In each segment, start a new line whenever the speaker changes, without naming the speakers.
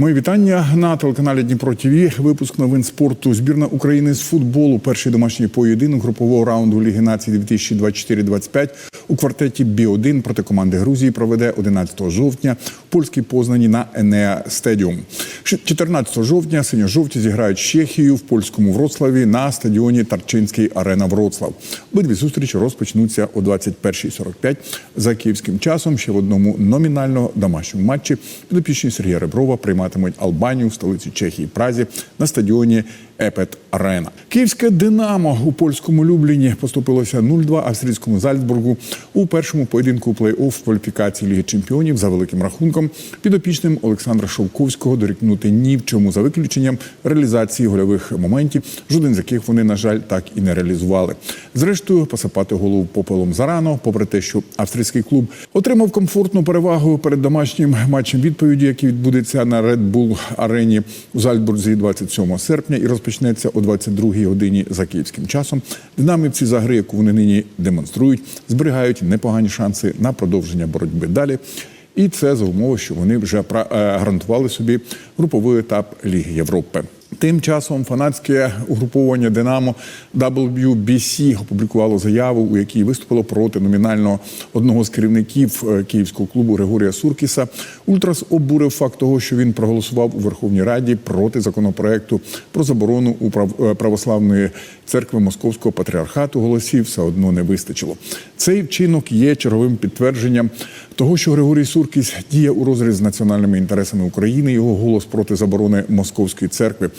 Мої вітання на телеканалі Дніпро ТВ. Випуск новин спорту. Збірна України з футболу. Перший домашній поєдинок групового раунду Ліги націй 2024-25 у квартеті Бі-1 проти команди Грузії проведе 11 жовтня в польській Познані на Енеа Стедіум. 14 жовтня синьо-жовті зіграють з Чехією в польському Вроцлаві на стадіоні Тарчинський Арена Вроцлав. Обидві зустрічі розпочнуться о 21.45 за київським часом. Ще в одному номінально домашньому матчі підопічні Сергія Реброва прийматимуть Албанію в столиці Чехії Празі на стадіоні Епет Арена. Київське Динамо у польському Любліні поступилося 0-2 австрійському Зальцбургу у першому поєдинку плей-офф кваліфікації Ліги Чемпіонів за великим рахунком. Підопічним Олександра Шовковського дорікнути ні в чому за виключенням реалізації гольових моментів, жоден з яких вони, на жаль, так і не реалізували. Зрештою, посипати голову попелом зарано, попри те, що австрійський клуб отримав комфортну перевагу перед домашнім матчем відповіді, який відбудеться на Red Bull арені у Зальцбурзі 27 серпня і розпочнеться о 22 годині за київським часом. Динамівці за гри, яку вони нині демонструють, зберігають непогані шанси на продовження боротьби далі. І це за умови, що вони вже е, гарантували собі груповий етап Ліги Європи. Тим часом фанатське угруповання Динамо WBC опублікувало заяву, у якій виступило проти номінального одного з керівників е, київського клубу Григорія Суркіса. Ультрас обурив факт того, що він проголосував у Верховній Раді проти законопроекту про заборону у е, православної церкви Московського патріархату. Голосів все одно не вистачило. Цей вчинок є черговим підтвердженням того, що Григорій Суркіс діє у розріз з національними інтересами України. Його голос проти заборони Московської церкви,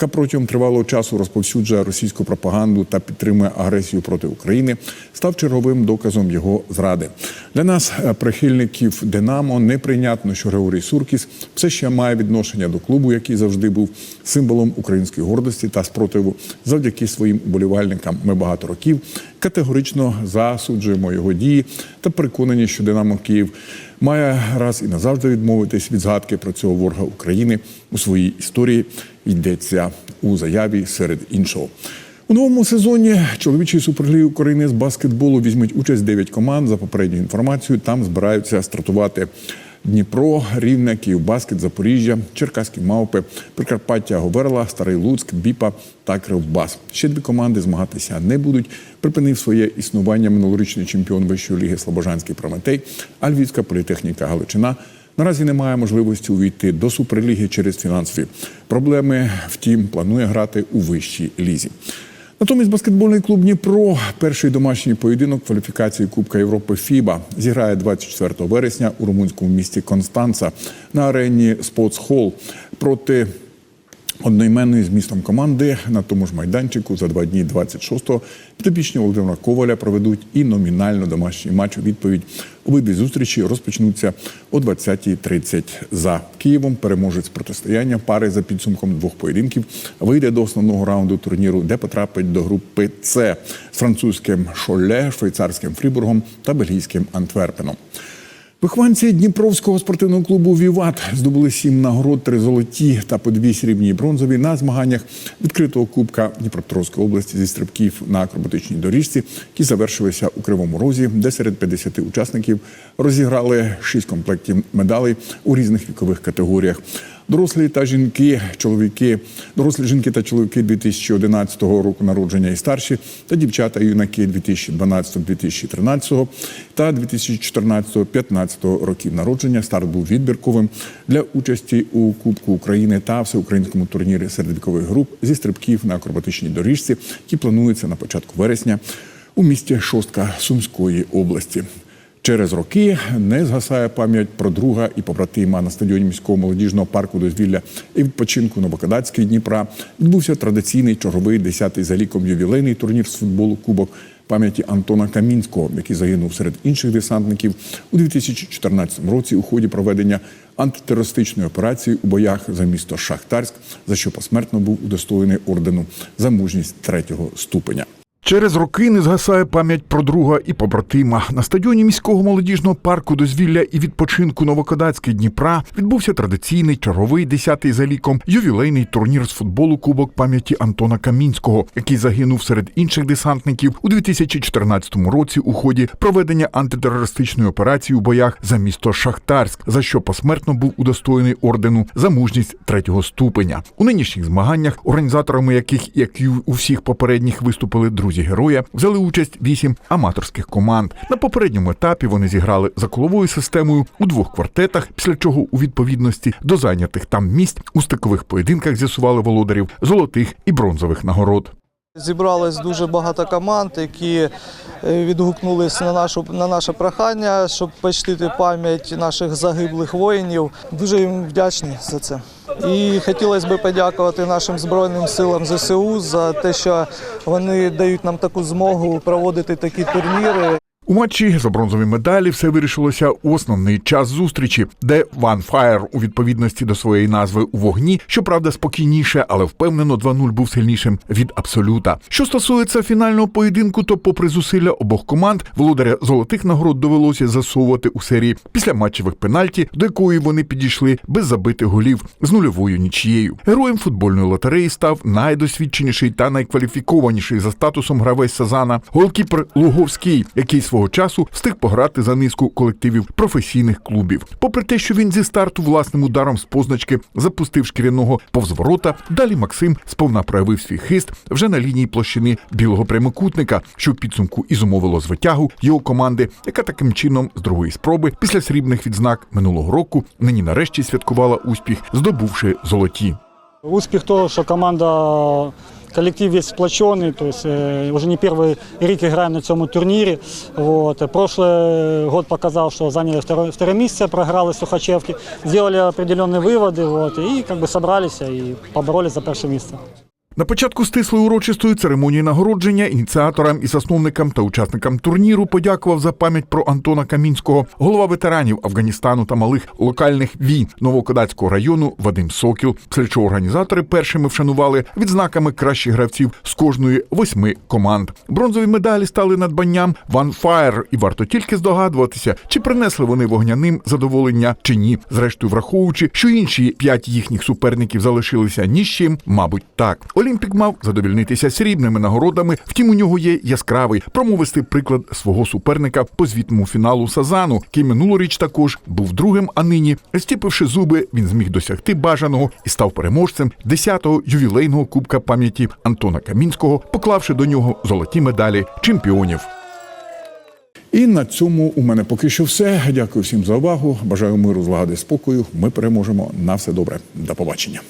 яка протягом тривалого часу розповсюджує російську пропаганду та підтримує агресію проти України, став черговим доказом його зради. Для нас, е, прихильників Динамо, неприйнятно, що Григорій Суркіс все ще має відношення до клубу, який завжди був символом української гордості та спротиву завдяки своїм уболівальникам. Ми багато років категорично засуджуємо його дії та переконані, що Динамо Київ має раз і назавжди відмовитись від згадки про цього ворога України у своїй історії. Йдеться у заяві серед іншого. У новому сезоні чоловічої суперліги України з баскетболу візьмуть участь 9 команд. За попередньою інформацією, там збираються стартувати Дніпро, Рівне, Київбаскет, Запоріжжя, Черкаські мавпи, Прикарпаття, Говерла, Старий Луцьк, Біпа та Кривбас. Ще дві команди змагатися не будуть. Припинив своє існування минулорічний чемпіон Вищої ліги Слобожанський Прометей, а Львівська політехніка Галичина. Наразі немає можливості увійти до суперліги через фінансові проблеми. Втім, планує грати у вищій лізі. Натомість баскетбольний клуб Дніпро, перший домашній поєдинок кваліфікації Кубка Європи ФІБА зіграє 24 вересня у румунському місті Констанца на арені Спортсхол проти одноіменної з містом команди на тому ж майданчику за два дні 26-го підопічні Володимира Коваля проведуть і номінально домашній матч у відповідь. Обидві зустрічі розпочнуться о 20.30 за Києвом. Переможець протистояння пари за підсумком двох поєдинків вийде до основного раунду турніру, де потрапить до групи С з французьким Шоле, швейцарським Фрібургом та бельгійським Антверпеном. Вихованці Дніпровського спортивного клубу Віват здобули сім нагород, три золоті та по дві срібні бронзові на змаганнях відкритого кубка Дніпропетровської області зі стрибків на акробатичній доріжці, які завершилися у Кривому Розі, де серед 50 учасників розіграли шість комплектів медалей у різних вікових категоріях. Дорослі та жінки, чоловіки, дорослі жінки та чоловіки 2011 року народження і старші, та дівчата і юнаки 2012-2013 та 2014-2015 років народження. Старт був відбірковим для участі у Кубку України та всеукраїнському турнірі серед вікових груп зі стрибків на акробатичній доріжці, які плануються на початку вересня у місті Шостка Сумської області. Через роки не згасає пам'ять про друга і побратима на стадіоні міського молодіжного парку дозвілля і відпочинку Новокадацький Дніпра. Відбувся традиційний черговий 10-й за ліком ювілейний турнір з футболу Кубок пам'яті Антона Камінського, який загинув серед інших десантників у 2014 році у ході проведення антитерористичної операції у боях за місто Шахтарськ, за що посмертно був удостоєний ордену за мужність третього ступеня. Через роки не згасає пам'ять про друга і побратима. На стадіоні міського молодіжного парку дозвілля і відпочинку Новокодацький Дніпра відбувся традиційний черговий десятий за ліком ювілейний турнір з футболу Кубок пам'яті Антона Камінського, який загинув серед інших десантників у 2014 році у ході проведення антитерористичної операції у боях за місто Шахтарськ, за що посмертно був удостоєний ордену за мужність третього ступеня. У нинішніх змаганнях, організаторами яких, як і у всіх попередніх, виступили друзі героя, взяли участь вісім аматорських команд. На попередньому етапі вони зіграли за коловою системою у двох квартетах, після чого у відповідності до зайнятих там місць у стикових поєдинках з'ясували володарів золотих і бронзових нагород.
Зібралось дуже багато команд, які е, відгукнулись на нашу на наше прохання, щоб почтити пам'ять наших загиблих воїнів. Дуже їм вдячні за це. І хотілося б подякувати нашим збройним силам ЗСУ за те, що вони дають нам таку змогу проводити такі турніри.
У матчі за бронзові медалі все вирішилося у основний час зустрічі, де One Fire у відповідності до своєї назви у вогні, щоправда, спокійніше, але впевнено 2-0 був сильнішим від абсолюта. Що стосується фінального поєдинку, то, попри зусилля обох команд, володаря золотих нагород довелося засовувати у серії після матчевих пенальті, до якої вони підійшли без забитих голів з нульовою нічією. Героєм футбольної лотереї став найдосвідченіший та найкваліфікованіший за статусом гравець Сазана голкіпер Луговський, який свого часу встиг пограти за низку колективів професійних клубів. Попри те, що він зі старту власним ударом з позначки запустив шкіряного повз ворота, далі Максим сповна проявив свій хист вже на лінії площини білого прямокутника, що в підсумку і зумовило звитягу його команди, яка таким чином з другої спроби після срібних відзнак минулого року нині нарешті святкувала успіх, здобувши золоті.
Успех того, что команда, коллектив весь сплоченный, то есть э, уже не первый рік играем на цьому турнире. Вот. Прошлый год показал, что заняли второе, второе место, проиграли Сухачевки, сделали определенные выводы вот, и как бы собрались и поборолись за перше місце.
На початку стислої урочистої церемонії нагородження ініціаторам і засновникам та учасникам турніру подякував за пам'ять про Антона Камінського, голова ветеранів Афганістану та малих локальних війн Новокодацького району Вадим Сокіл. Після чого організатори першими вшанували відзнаками кращих гравців з кожної восьми команд. Бронзові медалі стали надбанням One Fire, і варто тільки здогадуватися, чи принесли вони вогняним задоволення чи ні. Зрештою, враховуючи, що інші п'ять їхніх суперників залишилися ні з чим, мабуть, так. Олімпік мав задовільнитися срібними нагородами. Втім, у нього є яскравий промовистий приклад свого суперника по звітному фіналу Сазану, який минулоріч також був другим. А нині, стіпивши зуби, він зміг досягти бажаного і став переможцем 10-го ювілейного кубка пам'яті Антона Камінського, поклавши до нього золоті медалі чемпіонів. І на цьому у мене поки що все. Дякую всім за увагу. Бажаю миру, злагоди, спокою. Ми переможемо. На все добре. До побачення.